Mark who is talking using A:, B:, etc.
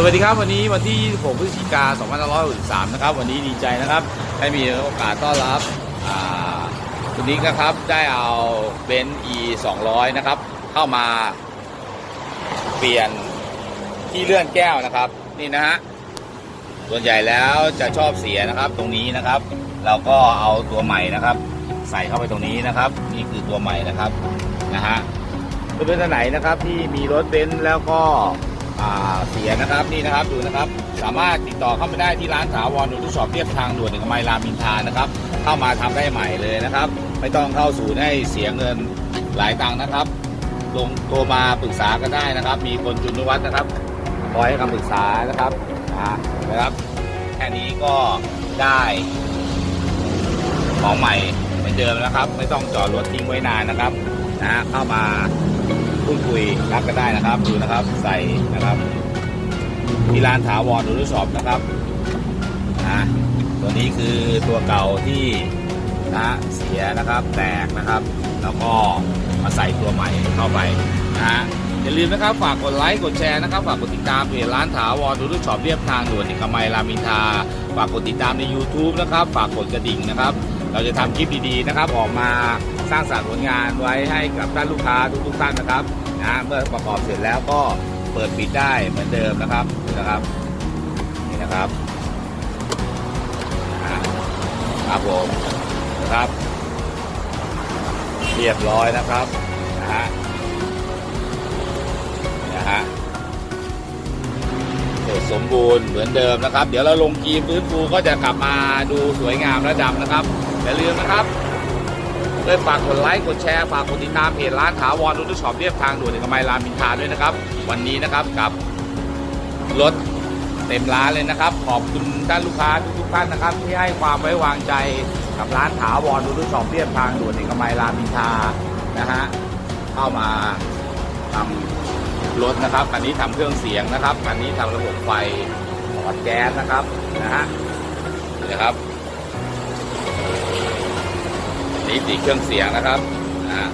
A: สวัสดีครับวันนี้วันที่ 26 พฤศจิกายน 2563 นะครับ วันนี้ดีใจนะครับได้มีโอกาสต้อนรับคุณนิกนะครับได้เอาเบนซ์ e 200 นะครับ เข้ามาเปลี่ยนที่เลื่อนแก้วนะครับ นี่นะฮะส่วนใหญ่แล้วจะชอบเสียนะครับตรงนี้นะครับ เราก็เอาตัวใหม่นะครับ ใส่เข้าไปตรงนี้นะครับ นี่คือตัวใหม่นะครับนะฮะเพื่อนๆท่านไหนนะครับที่มีรถเบนซ์แล้วก็ เสียนะครับนี่นะครับดูนะครับ สามารถติดต่อเข้ามาได้ที่ร้านถาวรนูทุชอปเรียบทางด่วนหนึ่งไมล์รามินทานะครับ เข้ามาทำได้ใหม่เลยนะครับ ไม่ต้องเข้าศูนย์ให้เสียเงินหลายตังค์นะครับ ลงโทรมาปรึกษากันได้นะครับ มีคนจุนวัฒน์นะครับคอยให้คำปรึกษานะครับนะครับแค่นี้ก็ได้ของใหม่เหมือนเดิมนะครับ ไม่ต้องจอดรถทิ้งไว้นานนะครับนะเข้ามา พูดคุยรับกันได้นะครับ ดูนะครับ ใส่นะครับ ที่ร้านถาวรดูทดสอบนะครับนะตัวนี้คือตัวเก่าที่นะเสียนะครับ แตกนะครับ แล้วก็มาใส่ตัวใหม่เข้าไปนะฮะอย่าลืมนะครับฝากกดไลค์กดแชร์นะครับฝากกดติดตามเพจร้านถาวรดูทดสอบเรียบทางด่วนเอกมัยรามอินทราฝากกดติดตามใน YouTube นะครับ ฝากกดกระดิ่งนะครับ เราจะทำคลิปดีๆนะครับ ออกมาสร้างสรรค์ผลงานไว้ให้กับท่านลูกค้าทุกๆท่านนะครับ นะเมื่อประกอบเสร็จแล้วก็เปิดปิดได้เหมือนเดิมนะครับนะครับนี่นะครับครับผมนะครับ เรียบร้อยนะครับนะฮะนะฮะเสร็จสมบูรณ์เหมือนเดิมนะครับ เดี๋ยวเราลงกีมฟื้นฟูก็จะกลับมาดูสวยงามและดำนะครับอย่าลืมนะครับ เลยฝากกดไลค์กดแชร์ฝากกดติดตามเพจร้านถาวรรถช็อปเรียบทางด่วนเอกมัยรามอินทราด้วยนะครับ วันนี้นะครับกับรถเต็มร้านเลยนะครับ ขอบคุณท่านลูกค้าทุกๆท่านนะครับ ที่ให้ความไว้วางใจกับร้านถาวรรถช็อปเรียบทางด่วนเอกมัยรามอินทรานะฮะเข้ามาทำรถนะครับคันนี้ทำเครื่องเสียงนะครับคันนี้ทำระบบไฟหอดแก๊สนะครับนะฮะนะครับ นี่ติเครื่องเสียงนะครับนะฮะ